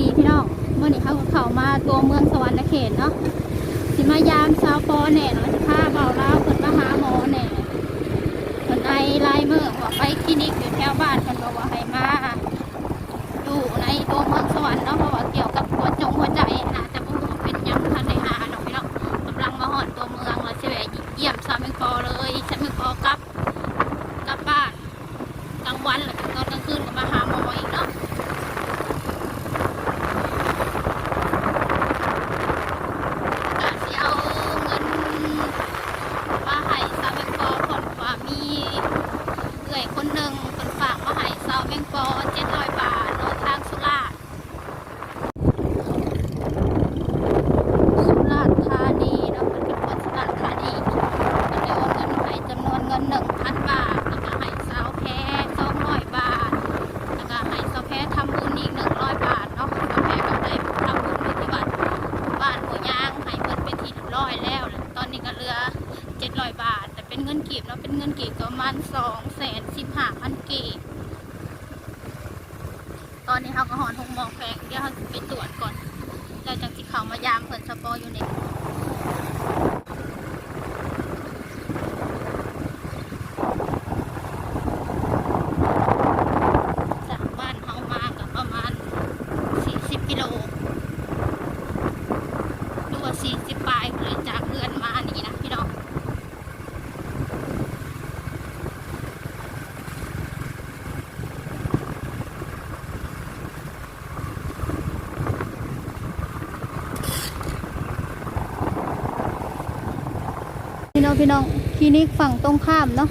ดีพี่น้องเมื่อนี้เขาเข้ามาตัวเมืองสวรรค์เขตเนาะสิมายามชาวปอแหน่เนาะสิพาเบาเล่าวเพิ่นมาหาหมอแหน่เพิ่นไอไลายมือว่าไปคลินิกอยู่แถวบ้านคนบอกว่าให้มาอยู่ในตัวเมืองสวรรค์เนาะเพราะว่าเกี่ยวกับหัวจงหัวใจนะแต่บ่รู้ว่าเป็นหยังทันได้หาเนาะพี่น้องกำลังมาฮอดตัวเมืองแล้วสิแวะเยี่ยมสาวแมงปอเลยสาวแมงปอกลับกลับบ้านกลางวันแล้วก็ตอนกลางคืนก็มาหาหมออีกเนาะ อาจจะเอาเงินมาให้สาวแมงปอคนว่ามีเอื่อยคนหนึ่งคนฝากมาให้สาวแมงปอเจ็ดร้อยบาทโดยทางสุราษฎร์สุราษฎร์ธานีเนาะมันเป็นคนสุราษฎร์ธานีก็เลยเอาเงินให้จำนวนเงินหนึ่งพันบาทแล้วก็ให้สาวแพ้สองร้อยบาท แล้วก็ให้สาวแพ้ทำบุญอีกหนึ่งร้อยบาทเนาะสาวแพ้ก็ได้ทำบุญอยู่ที่วัด บ้านหัวยางให้เพิ่นเป็นที่เรียบร้อยแล้วแล้วตอนนี้ก็เหลือเจ็ดร้อยบาท แต่เป็นเงินกีบเนาะเป็นเงินกีบก็ประมาณสองแสนสิบห้าพันกีบต อนนี้เขาก็หอนหงมองแพงเดี๋ยวเขาไปตรวจก่อนแล้วจากที่เขามายามเพิ่นสปออยู่ในจากบ้านเขามาก็ประมาณสี่สิบกิโล ดูว่าสี่สิบปลายเลยจากเพื่อนมานี่นะพี่น้องพี่ น้องพี่น้องคลินิกฝั่งตรงข้ามเนาะ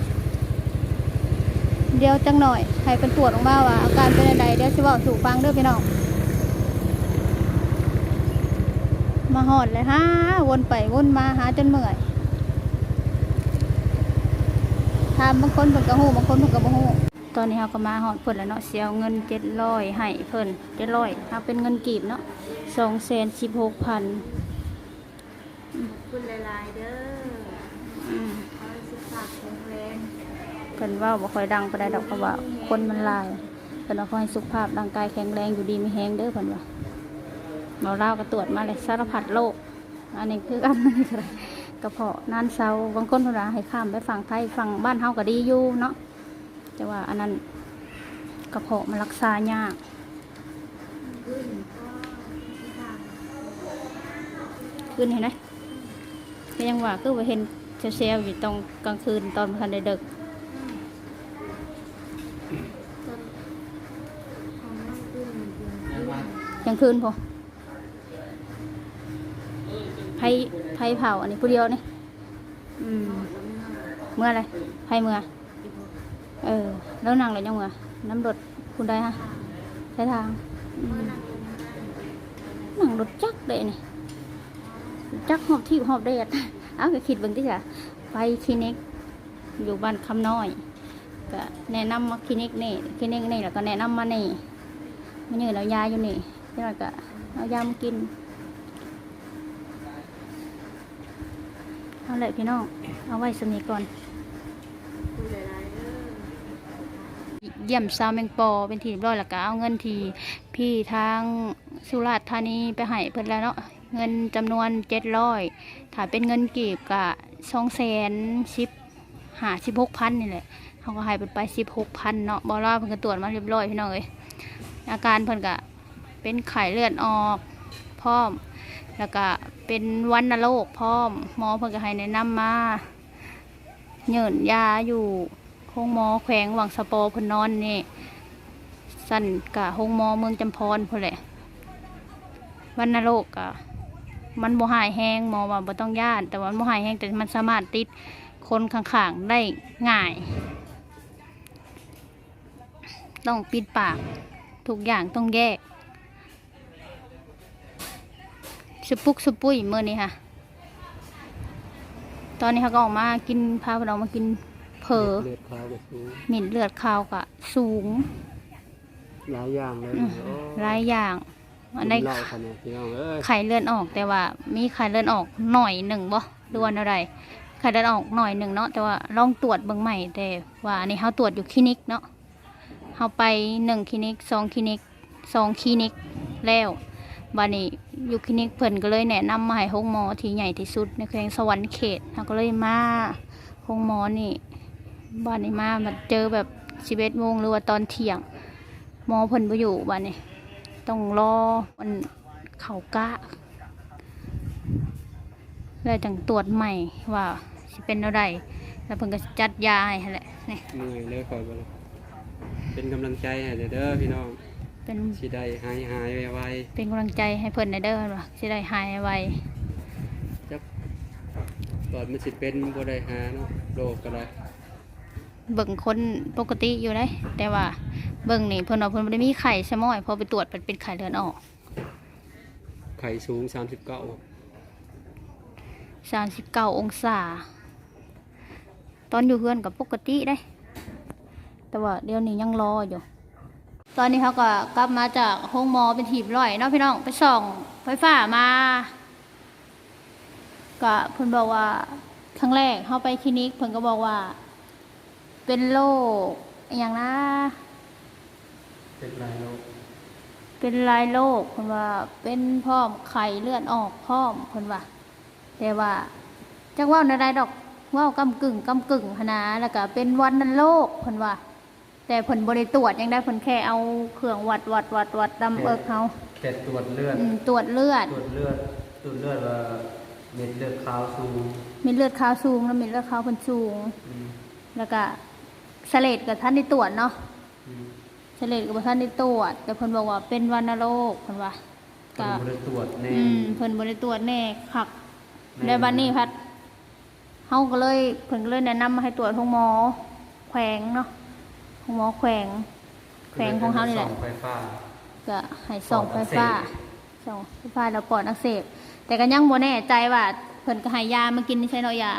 เดี๋ยวจังหน่อยให้เป็นตรวจออกมาว่าอาการเป็นอะไรเดี๋ยวสิบอกสู่ฟังเด้อพี่น้องมาหอดเลยฮะวนไปวนมาหาจนเมื่อยถามบางคนเพิ่นก็ฮู้บางคนเพิ่นก็บ่ฮู้ตอนนี้เราก็มาหอดเพิ่นแล้วเนาะเสียวเงินเจ็ดร้อยให้เพิ่นเจ็ดร้อยเอาเป็นเงินกีบเนาะสองแสนสิบหกพันคุณลายๆเด้อม ขอให้สุขภาพแข็งแรง เพิ่นว่าบ่ค่อยดังปานใดดอกเพราะว่าคนมันหลายเพิ่นว่าขอให้สุขภาพร่างกายแข็งแรงอยู่ดีมีแฮงเด้อเพิ่นว่าเราเล่าก็ตรวจมาเลยสารพัดโรคอันนี้คือกันนี่ก็ได้กระเพาะนานเซาบางคนเพิ่นว่าให้ข้ามไปฝั่งไทยฝั่งบ้านเฮาก็ดีอยู่เนาะแต่ว่าอันนั้นกระเพาะมันรักษายากขึ้นเห็นไหมก็ยังว่าคือว่าเห็นเซลล์อยู่ตรงกลางคืนตอนพันได้เดึก จนของน้ำขึ้นเหมือนเดิ มกลางคืนพอไผ่ไผ่เผาอันนี้ผู้เดียวนี่อืมเมื่ออะไรไผ่เมื่อ เออ แล้วนั่งเลยยังเมื่อน้ำรถคุณได้ฮะใช้ทางนั่งรถจักเลยนี่จักหอบที่หอบเดดเอาก็คิดเบิ่งที่จ้ะไปคลินิกอยู่บ้านคำน้อยก็แนะนำมาคลินิกนี่คลินิกนี่แล้วก็แนะนำมานี่มันยืนเอายาอยู่นี่ ที่เราก็เอายามากินเอาเลยพี่น้อง เอาไว้สมีก่อน เยี่ยมซาวแมงปอเป็นทีเรียบร้อยแล้วก็เอาเงินทีพี่ทางสุราษฎร์ธานีไปให้เพิ่นแล้วเนาะเงินจำนวนเจ็ดร้อยถ้าเป็นเงินกีบก็สองแสนสิบหาสิบหกพันนี่แหละเขาก็ให้เพิ่นไปสิบหกพันเนาะบอลาเพิ่นก็ตรวจมาเรียบร้อยพี่น้องเอ้ยอาการเพิ่นก็ เป็นไข้เลือดออกพร้อม แล้วก็เป็นวันโรคพร้อมหมอเพิ่นก็ให้แนะนำมาเหยินยาอยู่ห้องหมอแขวงวังสะปอพนนอนนี่สั่นกะห้องหมอเมืองจำพรพุ่นแหละวันนโรคกะมันบ่หายแห้งหมอว่าบ่ต้องย่านแต่ว่ามันบ่หายแห้งแต่มันสามารถติดคนข้างๆได้ง่าย ต้องปิดปาก ทุกอย่างต้องแยก สปุกสปุยเมื่อนี้ค่ะ ตอนนี้เขาก็ออกมากินพาพวกเรามากินเผลอเลือดขาวก็สูงหมิ่นเลือดขาวกะสูงหลายอย่างเลยอืมโอ้หลายอย่างอันใดเล่าขนาดพี่น้องเอ้ยไข่เลือดออกแต่ว่า มีไข่เลือดออกหน่อยหนึ่งบ่หรือว่าอะไรไข่เลือดออกหน่อยหนึ่งเนาะแต่ว่าลองตรวจเบิ่งใหม่แต่ว่าอันนี้เขาตรวจอยู่คลินิกเนาะเขาไปหนึ่งคลินิกสองคลินิกสองคลินิกแล้ว บานี้อยู่คลินิกเพิ่นก็เลยแนะนำมาให้ห้องหมอที่ใหญ่ที่สุดในแขวงสวรรค์เขตเราก็เลยมาห้องหมอนี่บานี้มามาเจอแบบ11โมงหรือว่าตอนเที่ยงหมอเพิ่นบ่อยู่บานี้ต้องรอมันเข้ากะแล้วจังตรวจใหม่ว่าสิเป็นอะไรแล้วเพิ่นก็จัดยาให้แหละนี่เหนื่อยเลยคอยบ่เลยเป็นกำลังใจให้เด้อเด้อพี่น้อง เป็นสิได้หายหายไวเป็นกำลังใจให้เพิ่นในเด้อว่าสิได้หายไวๆจักตอนมันสิเป็นบ่ได้หาเนาะโรคก็ได้เบิ่งคนปกติอยู่ได้แต่ว่าเบิ่งนี่เพิ่นว่าเพิ่นบ่ได้มีไข้ใช่มั้ยพอไปตรวจมันเป็นไข้เลือดออก ไข้สูง 39 39 องศา ตอนอยู่เฮือนก็ปกติได้ แต่ว่าเดี๋ยวนี้ยังรออยู่ ตอนนี้เขาก็กลับมาจากห้องหมอเป็นทีมร้อยเนาะพี่น้องไปส่องไฟฟ้ามาก็เพิ่นบอกว่าครั้งแรกเขาไปคลินิกเพิ่นก็บอกว่า เป็นโรคอย่างนะเป็นไรโรคเป็นลายโรคเพิ่นว่าเป็นพร้อมไข้เลือดออกพร้อมเพิ่นว่าแต่ว่าจักว่าในใดดอกว่ากำกึ่งกำกึ่งหนนะแล้วก็เป็นวันนันโรคเพิ่นว่า แต่เพิ่นบ่ได้ตรวจหยังได้เพิ่นแค่เอาเครื่องวัดวัดวัดวัดดำเอิกเฮาแค่ตรวจเลือดอืมตรวจเลือด ตรวจเลือดตรวจเลือดว่าเม็ดเลือดขาวสูงมีเลือดขาวสูงแล้วมีเลือดขาวเพิ่นสูง อืมแล้วก็เสลดกับท่านได้ตรวจเนาะอืมเสลดกับท่านได้ตรวจ แต่เพิ่นบอกว่าเป็นวัณโรคเพิ่นว่าเพิ่นบ่ได้ตรวจแน่ อืมเพิ่นบ่ได้ตรวจแน่คักในบัดนี้พัดเฮาก็เลยเพิ่นก็เลยแนะนำมาให้ตรวจของหมอ แขวงเนาะ ของหมอแขวง แขวงของเฮานี่แหละส่องไฟฟ้าก็ให้ส่องไฟฟ้าปอดอักเสส่องไฟฟ้าแล้วปอดอักเสบ แต่ก็ยังบ่แน่ใจว่าเพิ่นก็ให้ยามากินนี่ใช่เนาะยา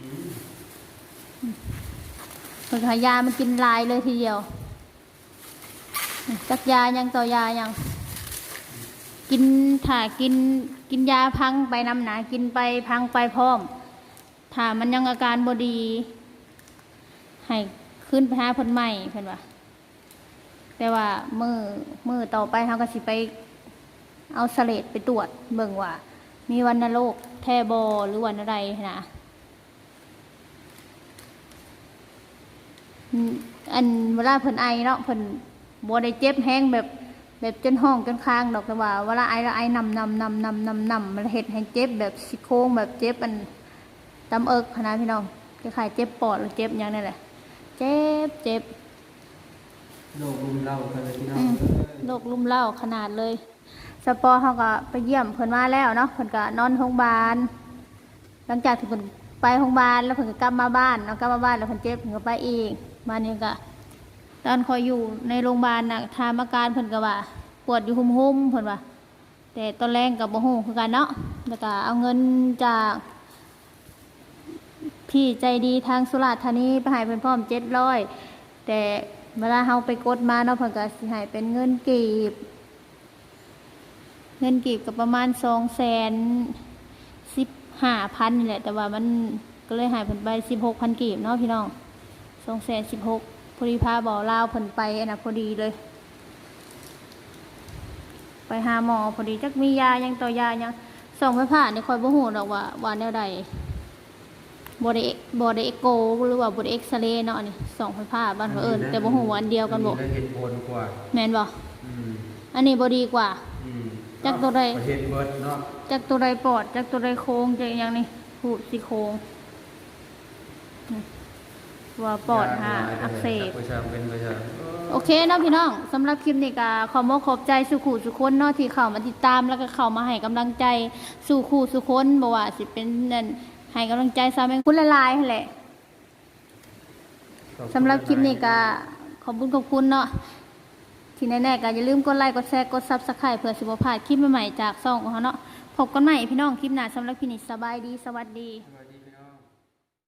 อืมเพิ่นก็ให้ยามากินหลายเลยทีเดียวจักยายังต่อยายัง กินถ้ากินกินยาพังไปนำหนากินไปพังไปพร้อม ถ้ามันยังอาการบดี ให้ ขึ้นไปหาเพิ่นใหม่เพิ่นว่าแต่ว่ามือมือต่อไปเขาก็สิไป เอาสเลดไปตรวจเบิ่งว่า มีวันโรคแทบอหรือวันอะไรนะอันเวลาเพิ่นไอเนาะเพิ่นบ่ได้เจ็บแห้งแบบแบบจนห้องจนค้างดอกแต่ว่าเวลาไอแล้วไอนำนำนำนำนำนำมันเห็ดให้เจ็บแบบสิโครงแบบเจ็บอันตำเอิกพนะพี่น้องคล้ายๆเจ็บปอดหรือเจ็บอย่างนี้แหละ เจ็บเจ็บโรครุมเร้ากันเลยพี่น้ออืงมโรคลุ่มเล่าขนาดเลยสปอร์เขาก็ไปเยี่ยมเพิ่นมาแล้วเนาะเพิ่นก็นอนโรงพยาบาลหลังจากที่เพิ่นไปโรงพยาบาลแล้วเพิ่นก็กลับมาบ้านเนาะกลับมาบ้านแล้วเพิ่นเจ็บเพิ่นก็ไปอีกมานี่ก็ตอนคอยอยู่ในโรงพยาบาลน่ะทามอาการเพิ่นก็ว่า ปวดอยู่หุ่มๆเพิ่นว่า แต่ตอนแรกกับบ่ฮู้คือกันเนาะแล้วก็เอาเงินจาก พี่ใจดีทางสุราษฎร์ธานีไปให้เพิ่นพร้อม700แต่เวลาเฮาไปกดมาเนาะเพิ่นก็สิให้เป็นเงินกีบ เงินกีบก็ประมาณ2แสน15,000นี่แหละ แต่ว่ามันก็เลยให้เพิ่นไป16,000กีบเนาะพี่น้อง2แสน16พอดีพาบ่อลาวเพิ่นไปอันน่ะพอดีเลย ไปหาหมอพอดีจักมียายังต่อยายังส่องไฟผ่านี่คอยบ่ฮู้ดอกว่าว่าแนวใด บ่ได้บ่ได้เอ็กโกหรือว่าบ่ได้เอ็กซเรย์เนาะนี่ส่องไฟผ่าบ้านเขาเอิ้นแต่บ่ฮู้ว่าอันเดียวกันบ่อัได้เห็นผลกว่าแม่นบ่อืมอันนี้บ่ดีกว่าอืมจักตัวใดประเทศเบิดเนาะจักตัวใดปอดจักตัวใดโครงจักอหยังนี่หูดสิโครงนี่ว่าปอดหาอักเสบประชาเป็นประชาโอเคเนาะพี่น้องสำหรับคลิปนี้ก็ขอมอบขอบใจสุขูสุคนเนาะที่เข้ามาติดตามแล้วก็เข้ามาให้กำลังใจสู่คู่สุคนบ่ว่าสิเป็นนั่น ให้กำลังใจสาวแมงคุณละลายนั่นแหละสำหรับคลิปนี้ก็ขอบคุณขอบคุณเนาะที่แน่ๆก็อย่าลืมกดไลค์กดแชร์กด Subscribe เพื่อสิบ่พลาดคลิปใหม่ๆจากช่องของเราเนาะพบกันใหม่พี่น้องคลิปหน้าสำหรับคลิปนี้สบายดีสวัสดีสวัสดี